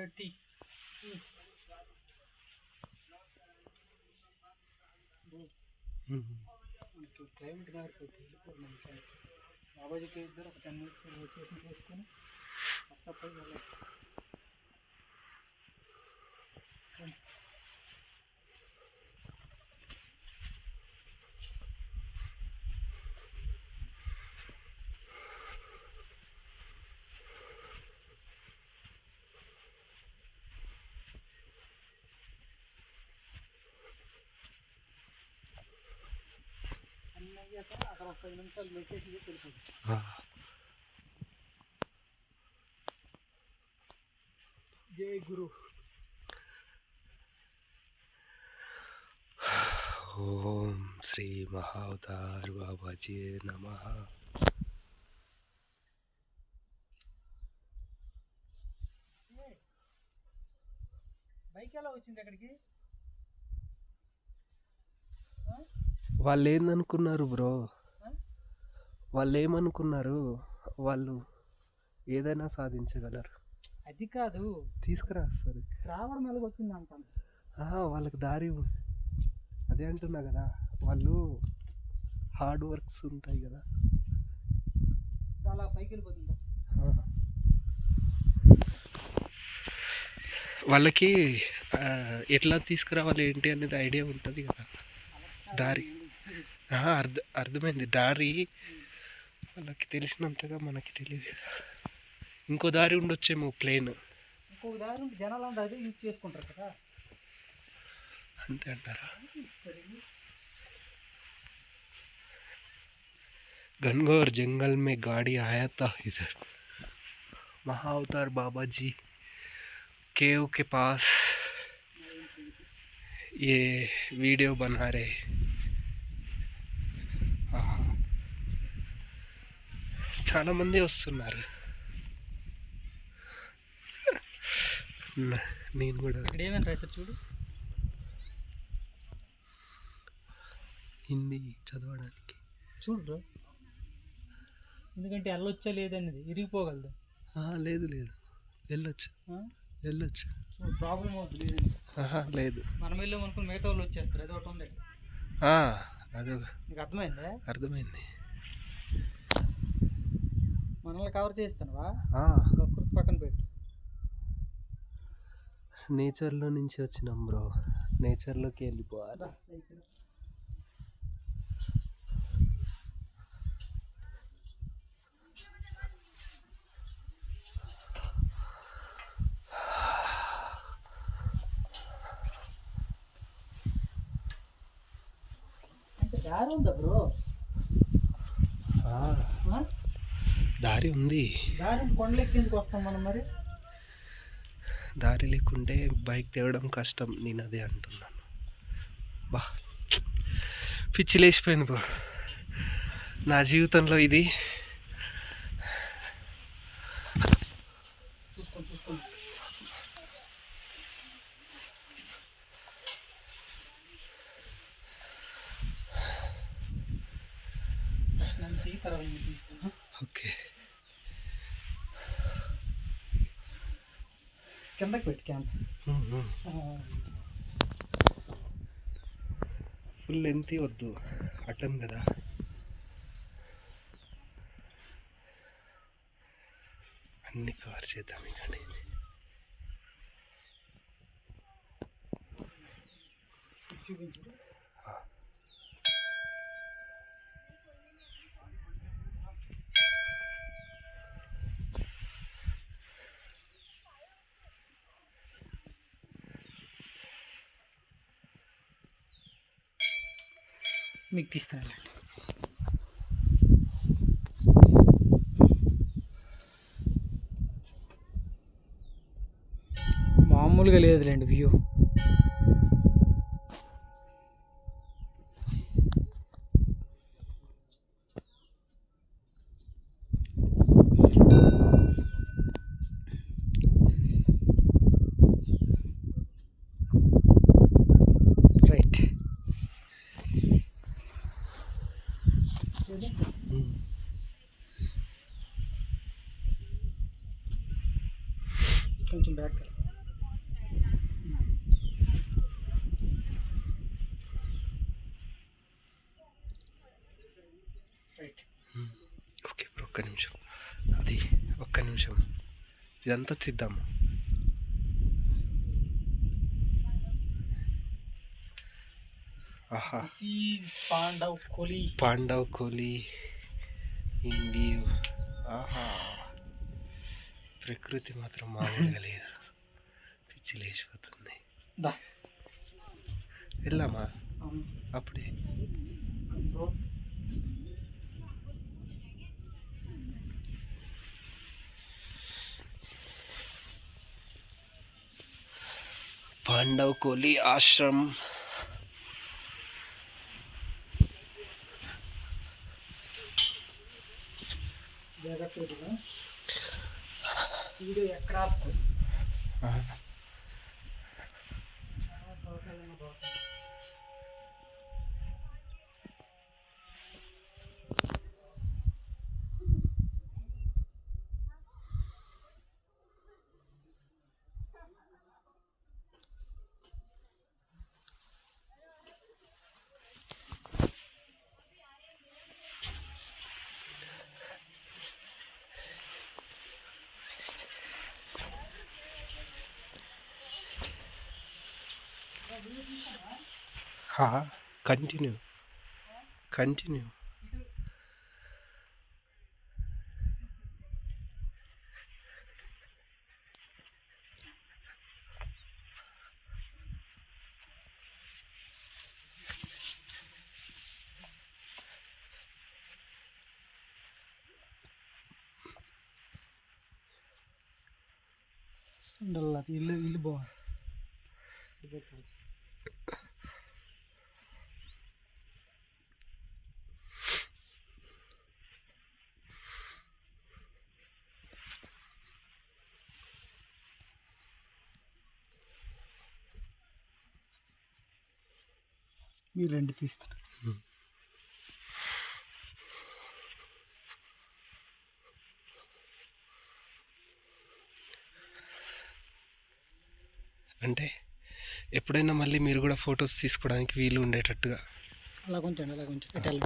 Limited थी उनकी private मार पे थी, और बाबा जी के इधर पचानवे उसको ना अपना पैसा అక్కడ ఒక పది నిమిషాలు మెడిటేషన్ చేసి వెళ్ళిపోతుంది జై గురు ఓం శ్రీ మహావతార్ బాబాజీ నమ బైక్ ఎలా వచ్చింది అక్కడికి వాళ్ళు ఏందనుకున్నారు బ్రో? వాళ్ళు ఏమనుకున్నారు వాళ్ళు ఏదైనా సాధించగలరు. అది కాదు. తీసుకురా వస్తుంది రావడం ఎలాగ వచ్చింది అంటాను ఆహా, వాళ్ళకి దారి అదే అంటున్నా కదా వాళ్ళు హార్డ్ వర్క్స్ ఉంటాయి కదా. అలా పైకి వెళ్ళిపోతుందా. వాళ్ళకి ఎట్లా తీసుకురావాలి ఏంటి అనేది ఐడియా ఉంటుంది కదా. దారి. అర్థ అర్థమైంది దారి వాళ్ళకి తెలిసినంతగా మనకి తెలియదు ఇంకో దారి ఉండొచ్చేమో ప్లేన్ ఇంకొక దారి ఉంటే జనాలు అంతా అదే యూజ్ చేసుకుంటారు కదా అంతే అంటారా సరే घनघोर जंगल में गाड़ी आया था इधर महाअवतार बाबा जी केव के पास ये वीडियो बना रहे చాలా మంది వస్తున్నారు. నేను కూడా ఇక్కడ ఏమైనా రాశారు చూడు. హిందీ చదవడానికి. చూడు ఎందుకంటే ఎల్లొచ్చా లేదనేది. ఇరిగిపోగలదు? లేదు లేదు. వెళ్ళొచ్చు? వెళ్ళొచ్చు. ప్రాబ్లం అవుతుంది లేదు. మనం వెళ్ళాం అనుకుని మిగతా వాళ్ళు వచ్చేస్తారు. అది ఒకటి ఉంది అదో అర్థమైందా? అర్థమైంది. మనల్ని కవర్ చేస్తానువా ప్రకృతి పక్కన పెట్టు. నేచర్లో నుంచి వచ్చినాం బ్రో. నేచర్లోకి వెళ్ళిపోవాలి. దారి ఉందా బ్రో? దారి ఉంది. దారి వస్తాం మనం మరి? దారి లేకుంటే బైక్ తేవడం కష్టం నేను అదే అంటున్నాను. బా పిచ్చి లేచిపోయింది బ్రో. నా జీవితంలో ఇది. తీయి తర్వాత తీస్తాను ఓకే కిందకి పెట్టి క్యాంప్ ఫుల్ ఎంత వద్దు. అటం కదా. అన్ని కవర్ చేద్దాం కానీ చూపించు. మీకు తీస్తాను మామూలుగా లేదులేండి వ్యూ. కొంచెం బ్యాక్ ఓకే ఇప్పుడు ఒక్క నిమిషం. అది ఒక్క నిమిషం. ఇదంతా తీద్దాము ఆహా. Pandav Kohli Pandav Kohli in view. ఆహా. ప్రకృతి మాత్రం మామూలుగా లేదు. పిచ్చి లేచిపోతుంది. వెళ్ళామా? అప్పుడే. పాండవ్ కోహ్లీ ఆశ్రమ్. జాగ్రత్తగా Їду як крапку. Ага. ha continue. Continue. Sandal ilu ilu bawah. మీరు రెండు తీస్తారు అంటే ఎప్పుడైనా మళ్ళీ మీరు కూడా ఫొటోస్ తీసుకోవడానికి వీలు ఉండేటట్టుగా? అలా కొంచెం అలా కొంచెం.